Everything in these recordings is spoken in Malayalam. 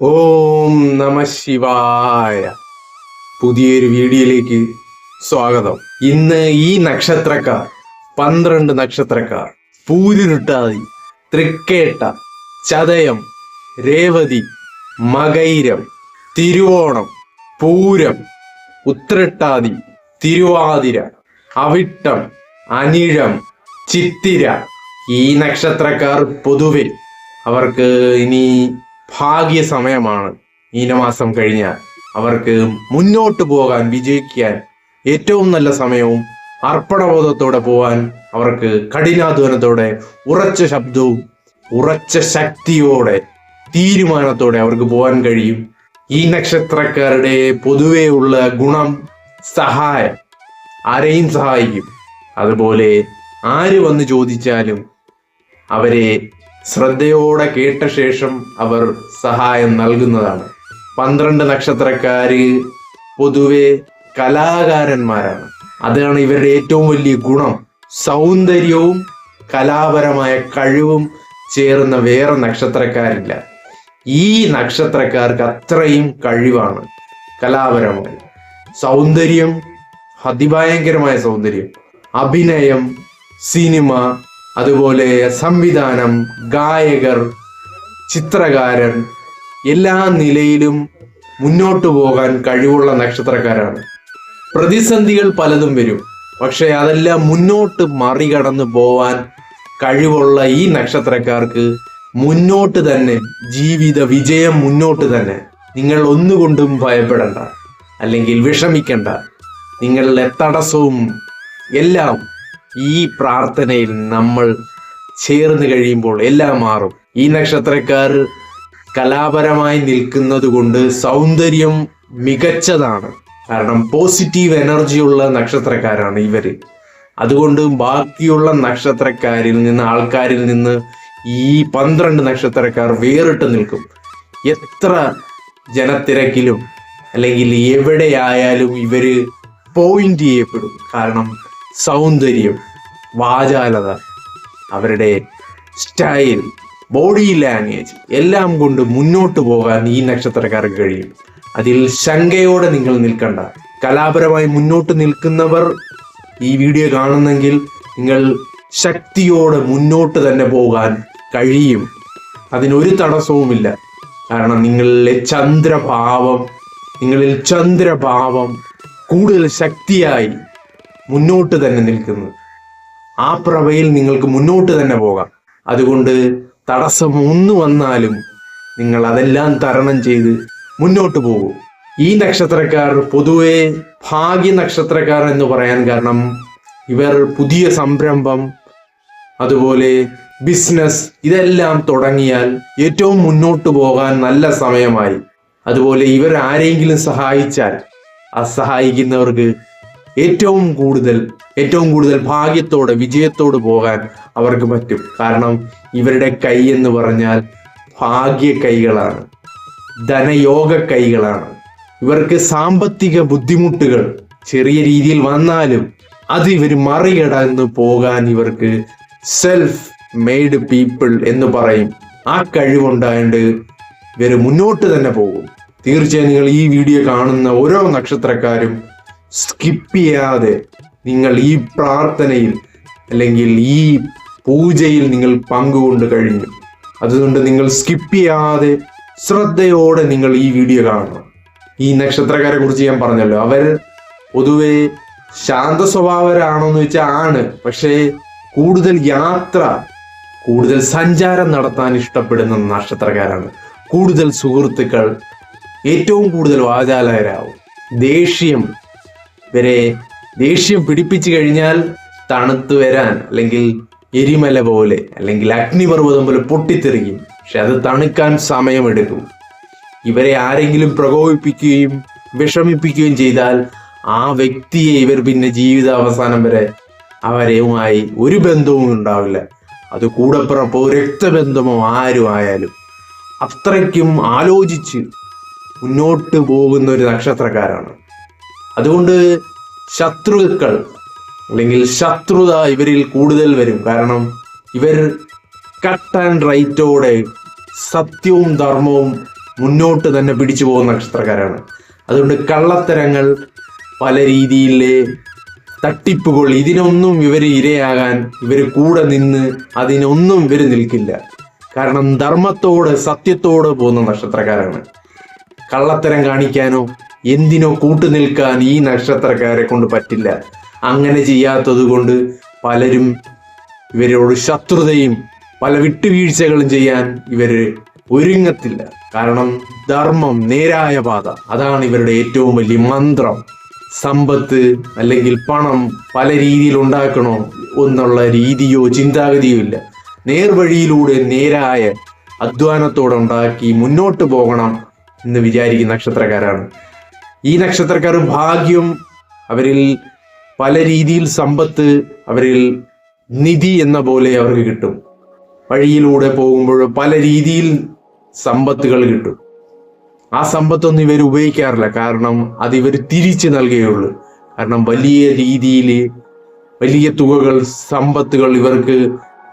ഓം നമ ശിവായ. പുതിയൊരു വീഡിയോയിലേക്ക് സ്വാഗതം. ഇന്ന് ഈ നക്ഷത്രക്കാർ പന്ത്രണ്ട് നക്ഷത്രക്കാർ പൂരുരുട്ടാതി തൃക്കേട്ട ചതയം രേവതി മകൈരം തിരുവോണം പൂരം ഉത്രട്ടാതി തിരുവാതിര അവിട്ടം അനിഴം ചിത്തിര. ഈ നക്ഷത്രക്കാർ പൊതുവെ അവർക്ക് ഇനി ഭാഗ്യ സമയമാണ് മീനമാസം കഴിഞ്ഞാൽ അവർക്ക് മുന്നോട്ട് പോകാൻ വിജയിക്കാൻ ഏറ്റവും നല്ല സമയവും അർപ്പണബോധത്തോടെ പോവാൻ അവർക്ക് കഠിനാധ്വാനത്തോടെ ഉറച്ച ശബ്ദവും ഉറച്ച ശക്തിയോടെ തീരുമാനത്തോടെ അവർക്ക് പോകാൻ കഴിയും. ഈ നക്ഷത്രക്കാരുടെ പൊതുവേ ഉള്ള ഗുണം സഹായം ആരെയും സഹായിക്കും. അതുപോലെ ആര് വന്ന് ചോദിച്ചാലും അവരെ ശ്രദ്ധയോടെ കേട്ട ശേഷം അവർ സഹായം നൽകുന്നതാണ്. പന്ത്രണ്ട് നക്ഷത്രക്കാര് പൊതുവെ കലാകാരന്മാരാണ്. അതാണ് ഇവരുടെ ഏറ്റവും വലിയ ഗുണം. സൗന്ദര്യവും കലാപരമായ കഴിവും ചേർന്ന വേറെ നക്ഷത്രക്കാരില്ല. ഈ നക്ഷത്രക്കാർക്ക് അത്രയും കഴിവാണ് കലാപരമായി. സൗന്ദര്യം അതിഭയങ്കരമായ സൗന്ദര്യം അഭിനയം സിനിമ അതുപോലെ സംവിധാനം ഗായകർ ചിത്രകാരൻ എല്ലാ നിലയിലും മുന്നോട്ടു പോകാൻ കഴിവുള്ള നക്ഷത്രക്കാരാണ്. പ്രതിസന്ധികൾ പലതും വരും. പക്ഷെ അതെല്ലാം മുന്നോട്ട് മറികടന്ന് പോവാൻ കഴിവുള്ള ഈ നക്ഷത്രക്കാർക്ക് മുന്നോട്ട് തന്നെ ജീവിത വിജയം മുന്നോട്ട് തന്നെ നിങ്ങൾ ഒന്നുകൊണ്ടും ഭയപ്പെടണ്ട. അല്ലെങ്കിൽ വിഷമിക്കേണ്ട. നിങ്ങളുടെ തടസ്സവും എല്ലാം ഈ പ്രാർത്ഥനയിൽ നമ്മൾ ചേർന്ന് കഴിയുമ്പോൾ എല്ലാം മാറും. ഈ നക്ഷത്രക്കാർ കലാപരമായി നിൽക്കുന്നത് കൊണ്ട് സൗന്ദര്യം മികച്ചതാണ്. കാരണം പോസിറ്റീവ് എനർജി ഉള്ള നക്ഷത്രക്കാരാണ് ഇവർ. അതുകൊണ്ട് ബാക്കിയുള്ള നക്ഷത്രക്കാരിൽ നിന്ന് ആൾക്കാരിൽ നിന്ന് ഈ പന്ത്രണ്ട് നക്ഷത്രക്കാർ വേറിട്ട് നിൽക്കും. എത്ര ജനത്തിരക്കിലും അല്ലെങ്കിൽ എവിടെയായാലും ഇവർ പോയിന്റ് ചെയ്യപ്പെടും. കാരണം സൗന്ദര്യം വാചാലത അവരുടെ സ്റ്റൈൽ ബോഡി ലാംഗ്വേജ് എല്ലാം കൊണ്ട് മുന്നോട്ട് പോകാൻ ഈ നക്ഷത്രക്കാർക്ക് കഴിയും. അതിൽ ശങ്കയോടെ നിങ്ങൾ നിൽക്കണ്ട. കലാപരമായി മുന്നോട്ട് നിൽക്കുന്നവർ ഈ വീഡിയോ കാണുന്നെങ്കിൽ നിങ്ങൾ ശക്തിയോടെ മുന്നോട്ട് തന്നെ പോകാൻ കഴിയും. അതിനൊരു തടസ്സവുമില്ല. കാരണം നിങ്ങളിലെ ചന്ദ്രഭാവം നിങ്ങളിൽ ചന്ദ്രഭാവം കൂടുതൽ ശക്തിയായി മുന്നോട്ട് തന്നെ നിൽക്കുന്നു. ആ പ്രവയിൽ നിങ്ങൾക്ക് മുന്നോട്ട് തന്നെ പോകാം. അതുകൊണ്ട് തടസ്സം ഒന്ന് വന്നാലും നിങ്ങൾ അതെല്ലാം തരണം ചെയ്ത് മുന്നോട്ട് പോകും. ഈ നക്ഷത്രക്കാർ പൊതുവെ ഭാഗ്യ നക്ഷത്രക്കാർ എന്ന് പറയാൻ കാരണം ഇവർ പുതിയ സംരംഭം അതുപോലെ ബിസിനസ് ഇതെല്ലാം തുടങ്ങിയാൽ ഏറ്റവും മുന്നോട്ട് പോകാൻ നല്ല സമയമായി. അതുപോലെ ഇവർ ആരെങ്കിലും സഹായിച്ചാൽ ആ സഹായിക്കുന്നവർക്ക് ഏറ്റവും കൂടുതൽ ഏറ്റവും കൂടുതൽ ഭാഗ്യത്തോടെ വിജയത്തോട് പോകാൻ അവർക്ക് പറ്റും. കാരണം ഇവരുടെ കൈ എന്ന് പറഞ്ഞാൽ ഭാഗ്യ കൈകളാണ് ധനയോഗ കൈകളാണ്. ഇവർക്ക് സാമ്പത്തിക ബുദ്ധിമുട്ടുകൾ ചെറിയ രീതിയിൽ വന്നാലും അത് ഇവർ മറികടന്ന് പോകാൻ ഇവർക്ക് സെൽഫ് മെയ്ഡ് പീപ്പിൾ എന്ന് പറയും. ആ കഴിവുണ്ടായത് ഇവർ മുന്നോട്ട് തന്നെ പോകും. തീർച്ചയായും നിങ്ങൾ ഈ വീഡിയോ കാണുന്ന ഓരോ നക്ഷത്രക്കാരും സ്കിപ്പ് ചെയ്യാതെ നിങ്ങൾ ഈ പ്രാർത്ഥനയിൽ അല്ലെങ്കിൽ ഈ പൂജയിൽ നിങ്ങൾ പങ്കുകൊണ്ട് കഴിഞ്ഞു. അതുകൊണ്ട് നിങ്ങൾ സ്കിപ്പ് ചെയ്യാതെ ശ്രദ്ധയോടെ നിങ്ങൾ ഈ വീഡിയോ കാണണം. ഈ നക്ഷത്രക്കാരെ കുറിച്ച് ഞാൻ പറഞ്ഞല്ലോ. അവർ പൊതുവെ ശാന്ത സ്വഭാവരാണോന്ന് വെച്ചാൽ ആണ്. പക്ഷേ കൂടുതൽ യാത്ര കൂടുതൽ സഞ്ചാരം നടത്താൻ ഇഷ്ടപ്പെടുന്ന നക്ഷത്രക്കാരാണ്. കൂടുതൽ സുഹൃത്തുക്കൾ ഏറ്റവും കൂടുതൽ വാചാലകരാവും. ദേഷ്യം ഇവരെ ദേഷ്യം പിടിപ്പിച്ചു കഴിഞ്ഞാൽ തണുത്തു വരാൻ അല്ലെങ്കിൽ എരിമല പോലെ അല്ലെങ്കിൽ അഗ്നിപർവതം പോലെ പൊട്ടിത്തെറിക്കും പക്ഷെ അത് തണുക്കാൻ സമയമെടുക്കും. ഇവരെ ആരെങ്കിലും പ്രകോപിപ്പിക്കുകയും വിഷമിപ്പിക്കുകയും ചെയ്താൽ ആ വ്യക്തിയെ ഇവർ പിന്നെ ജീവിത അവസാനം വരെ അവരെയുമായി ഒരു ബന്ധവും ഉണ്ടാവില്ല. അത് കൂടപ്പിറപ്പോ രക്തബന്ധമോ ആരും ആയാലും. അത്രയ്ക്കും ആലോചിച്ച് മുന്നോട്ട് പോകുന്ന ഒരു നക്ഷത്രക്കാരാണ്. അതുകൊണ്ട് ശത്രുക്കൾ അല്ലെങ്കിൽ ശത്രുത ഇവരിൽ കൂടുതൽ വരും. കാരണം ഇവർ കട്ട് ആൻഡ് റൈറ്റോടെ സത്യവും ധർമ്മവും മുന്നോട്ട് തന്നെ പിടിച്ചു പോകുന്ന നക്ഷത്രക്കാരാണ് അതുകൊണ്ട് കള്ളത്തരങ്ങൾ പല രീതിയിലെ തട്ടിപ്പുകൾ ഇതിനൊന്നും ഇവർ ഇരയാകാൻ ഇവർ കൂടെ നിന്ന് അതിനൊന്നും ഇവർ നിൽക്കില്ല. കാരണം ധർമ്മത്തോട് സത്യത്തോട് പോകുന്ന നക്ഷത്രക്കാരാണ് കള്ളത്തരം കാണിക്കാനോ എന്തിനോ കൂട്ടു നിൽക്കാൻ ഈ നക്ഷത്രക്കാരെ കൊണ്ട് പറ്റില്ല. അങ്ങനെ ചെയ്യാത്തത് കൊണ്ട് പലരും ഇവരോട് ശത്രുതയും പല വിട്ടുവീഴ്ചകളും ചെയ്യാൻ ഇവർ ഒരുങ്ങത്തില്ല. കാരണം ധർമ്മം നേരായ പാത. അതാണ് ഇവരുടെ ഏറ്റവും വലിയ മന്ത്രം. സമ്പത്ത് അല്ലെങ്കിൽ പണം പല രീതിയിൽ ഉണ്ടാക്കണോ എന്നുള്ള രീതിയോ ചിന്താഗതിയോ ഇല്ല. നേർവഴിയിലൂടെ നേരായ അധ്വാനത്തോടെ ഉണ്ടാക്കി മുന്നോട്ട് പോകണം എന്ന് വിചാരിക്കുന്ന നക്ഷത്രക്കാരാണ്. ഈ നക്ഷത്രക്കാർ ഭാഗ്യം അവരിൽ പല രീതിയിൽ സമ്പത്ത് അവരിൽ നിധി എന്ന പോലെ അവർക്ക് കിട്ടും. വഴിയിലൂടെ പോകുമ്പോൾ പല രീതിയിൽ സമ്പത്തുകൾ കിട്ടും. ആ സമ്പത്തൊന്നും ഇവർ ഉപയോഗിക്കാറില്ല. കാരണം അത് ഇവർ തിരിച്ചു നൽകുകയുള്ളൂ. കാരണം വലിയ രീതിയിൽ വലിയ തുകകൾ സമ്പത്തുകൾ ഇവർക്ക്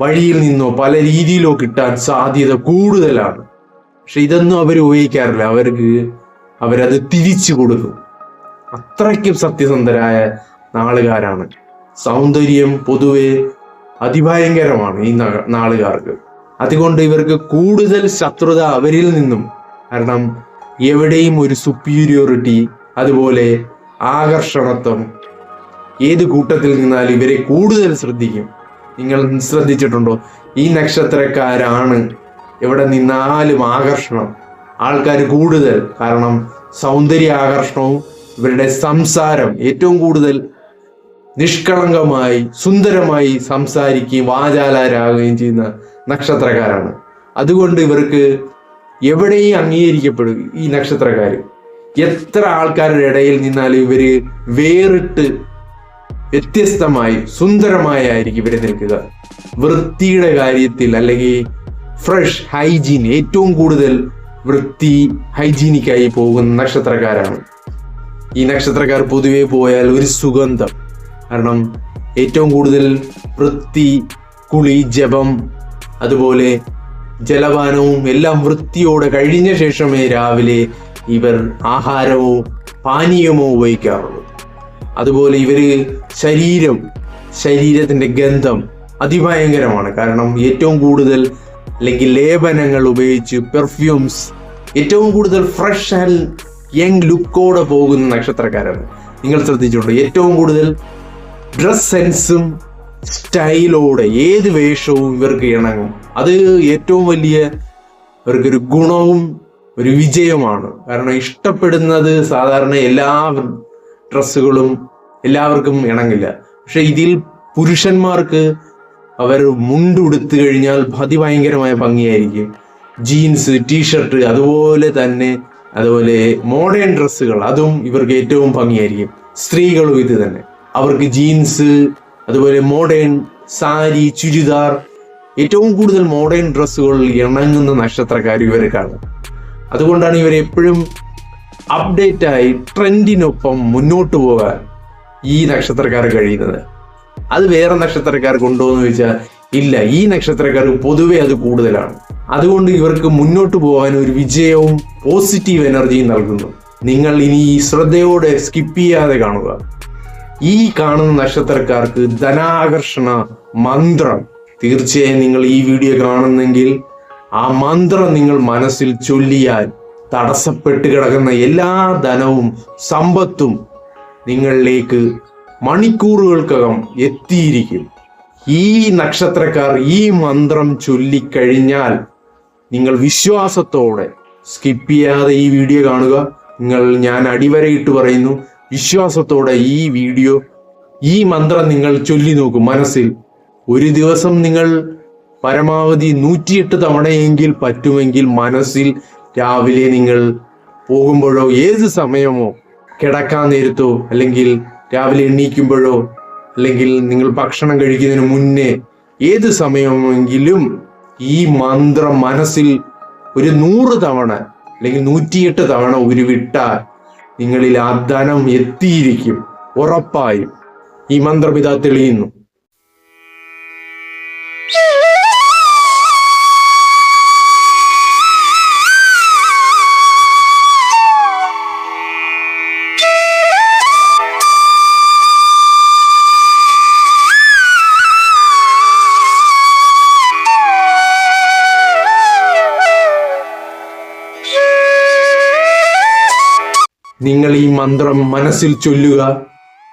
വഴിയിൽ നിന്നോ പല രീതിയിലോ കിട്ടാൻ സാധ്യത കൂടുതലാണ്. പക്ഷെ ഇതൊന്നും അവർ ഉപയോഗിക്കാറില്ല. അവർക്ക് അവരത് തിരിച്ചു കൊടുക്കും അത്രയ്ക്കും സത്യസന്ധരായ നാളുകാരാണ്. സൗന്ദര്യം പൊതുവെ അതിഭയങ്കരമാണ് ഈ നാളുകാർക്ക്. അതുകൊണ്ട് ഇവർക്ക് കൂടുതൽ ശത്രുത അവരിൽ നിന്നും കാരണം എവിടെയും ഒരു സുപ്പീരിയോറിറ്റി അതുപോലെ ആകർഷണത്വം ഏത് കൂട്ടത്തിൽ നിന്നാലും ഇവരെ കൂടുതൽ ശ്രദ്ധിക്കും. നിങ്ങൾ ശ്രദ്ധിച്ചിട്ടുണ്ടോ? ഈ നക്ഷത്രക്കാരാണ് എവിടെ നിന്നാലും ആകർഷണം. ആൾക്കാർ കൂടുതൽ കാരണം സൗന്ദര്യ ആകർഷണവും ഇവരുടെ സംസാരം ഏറ്റവും കൂടുതൽ നിഷ്കളങ്കമായി സുന്ദരമായി സംസാരിക്കുകയും വാചാലാരാകുകയും ചെയ്യുന്ന നക്ഷത്രക്കാരാണ്. അതുകൊണ്ട് ഇവർക്ക് എവിടെയും അംഗീകരിക്കപ്പെടും ഈ നക്ഷത്രക്കാർ എത്ര ആൾക്കാരുടെ ഇടയിൽ നിന്നാലും ഇവർ വേറിട്ട് വ്യത്യസ്തമായി സുന്ദരമായി ആയിരിക്കും ഇവരെ നിൽക്കുക. വൃത്തിയുടെ കാര്യത്തിൽ അല്ലെങ്കിൽ ഫ്രഷ് ഹൈജീൻ ഏറ്റവും കൂടുതൽ വൃത്തി ഹൈജീനിക്കായി പോകുന്ന നക്ഷത്രക്കാരാണ്. ഈ നക്ഷത്രക്കാർ പൊതുവെ പോയാൽ ഒരു സുഗന്ധം. കാരണം ഏറ്റവും കൂടുതൽ വൃത്തി കുളി ജപം അതുപോലെ ജലപാനവും എല്ലാം വൃത്തിയോടെ കഴിഞ്ഞ ശേഷമേ രാവിലെ ഇവർ ആഹാരമോ പാനീയമോ ഉപയോഗിക്കാറുള്ളൂ. അതുപോലെ ഇവർ ശരീരം ശരീരത്തിന്റെ ഗന്ധം അതിഭയങ്കരമാണ്. കാരണം ഏറ്റവും കൂടുതൽ അല്ലെങ്കിൽ ലേപനങ്ങൾ ഉപയോഗിച്ച് പെർഫ്യൂംസ് ഏറ്റവും കൂടുതൽ ഫ്രഷ് ആൻഡ് യങ് ലുക്കോടെ പോകുന്ന നക്ഷത്രക്കാരാണ്. നിങ്ങൾ ശ്രദ്ധിച്ചിട്ടുണ്ട് ഏറ്റവും കൂടുതൽ ഡ്രസ് സെൻസും സ്റ്റൈലോടെ ഏത് വേഷവും ഇവർക്ക് ഇണങ്ങും. അത് ഏറ്റവും വലിയ ഇവർക്കൊരു ഗുണവും ഒരു വിജയമാണ് കാരണം ഇഷ്ടപ്പെടുന്നത് സാധാരണ എല്ലാ ഡ്രസ്സുകളും എല്ലാവർക്കും ഇണങ്ങില്ല. പക്ഷെ ഇതിൽ പുരുഷന്മാർക്ക് അവർ മുണ്ടുടുത്തു കഴിഞ്ഞാൽ അതിഭയങ്കരമായ ഭംഗിയായിരിക്കും. ജീൻസ് ടീഷർട്ട് അതുപോലെ തന്നെ അതുപോലെ മോഡേൺ ഡ്രസ്സുകൾ അതും ഇവർക്ക് ഏറ്റവും ഭംഗിയായിരിക്കും. സ്ത്രീകളും ഇത് തന്നെ. അവർക്ക് ജീൻസ് അതുപോലെ മോഡേൺ സാരി ചുരിദാർ ഏറ്റവും കൂടുതൽ മോഡേൺ ഡ്രസ്സുകൾ ഇണങ്ങുന്ന നക്ഷത്രക്കാർ ഇവർക്കാണ് അതുകൊണ്ടാണ് ഇവർ എപ്പോഴും അപ്ഡേറ്റായി ട്രെൻഡിനൊപ്പം മുന്നോട്ട് പോകാൻ ഈ നക്ഷത്രക്കാർ കഴിയുന്നത്. അത് വേറെ നക്ഷത്രക്കാർക്ക് ഉണ്ടോ എന്ന് ചോദിച്ചാൽ ഇല്ല ഈ നക്ഷത്രക്കാർ പൊതുവെ അത് കൂടുതലാണ്. അതുകൊണ്ട് ഇവർക്ക് മുന്നോട്ട് പോകാൻ ഒരു വിജയവും പോസിറ്റീവ് എനർജിയും നൽകുന്നു. നിങ്ങൾ ഇനി ഈ ശ്രദ്ധയോടെ സ്കിപ്പ് ചെയ്യാതെ കാണുക. ഈ കാണുന്ന നക്ഷത്രക്കാർക്ക് ധനാകർഷണ മന്ത്രം. തീർച്ചയായും നിങ്ങൾ ഈ വീഡിയോ കാണുന്നെങ്കിൽ ആ മന്ത്രം നിങ്ങൾ മനസ്സിൽ ചൊല്ലിയാൽ തടസ്സപ്പെട്ട് കിടക്കുന്ന എല്ലാ ധനവും സമ്പത്തും നിങ്ങളിലേക്ക് മണിക്കൂറുകൾക്കകം എത്തിയിരിക്കും. ഈ നക്ഷത്രക്കാർ ഈ മന്ത്രം ചൊല്ലിക്കഴിഞ്ഞാൽ നിങ്ങൾ വിശ്വാസത്തോടെ സ്കിപ്പ് ചെയ്യാതെ ഈ വീഡിയോ കാണുക. നിങ്ങൾ ഞാൻ അടിവരയിട്ട് പറയുന്നു വിശ്വാസത്തോടെ ഈ വീഡിയോ ഈ മന്ത്രം നിങ്ങൾ ചൊല്ലി നോക്കും മനസ്സിൽ. ഒരു ദിവസം നിങ്ങൾ പരമാവധി നൂറ്റിയെട്ട് തവണയെങ്കിൽ പറ്റുമെങ്കിൽ മനസ്സിൽ രാവിലെ നിങ്ങൾ പോകുമ്പോഴോ ഏത് സമയമോ കിടക്കാൻ നേരത്തോ അല്ലെങ്കിൽ രാവിലെ എണീക്കുമ്പോഴോ അല്ലെങ്കിൽ നിങ്ങൾ ഭക്ഷണം കഴിക്കുന്നതിന് മുന്നേ ഏത് സമയമെങ്കിലും ഈ മന്ത്രം മനസ്സിൽ ഒരു നൂറ് തവണ അല്ലെങ്കിൽ നൂറ്റിയെട്ട് തവണ ഉരുവിട്ടാൽ നിങ്ങളിൽ ആ ധനം എത്തിയിരിക്കും ഉറപ്പായും. ഈ മന്ത്രം ഇതാ തെളിയുന്നു. നിങ്ങൾ ഈ മന്ത്രം മനസ്സിൽ ചൊല്ലുക.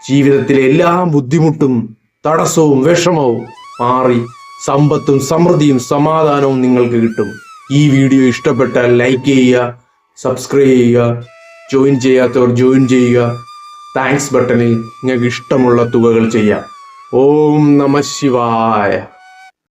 ജീവിതത്തിലെ എല്ലാ ബുദ്ധിമുട്ടും തടസ്സവും വിഷമവും മാറി സമ്പത്തും സമൃദ്ധിയും സമാധാനവും നിങ്ങൾക്ക് കിട്ടും. ഈ വീഡിയോ ഇഷ്ടപ്പെട്ടാൽ ലൈക്ക് ചെയ്യുക സബ്സ്ക്രൈബ് ചെയ്യുക ജോയിൻ ചെയ്യാത്തവർ ജോയിൻ ചെയ്യുക. താങ്ക്സ് ബട്ടണിൽ നിങ്ങൾക്ക് ഇഷ്ടമുള്ള തുകകൾ ചെയ്യാം. ഓം നമ ശിവായ.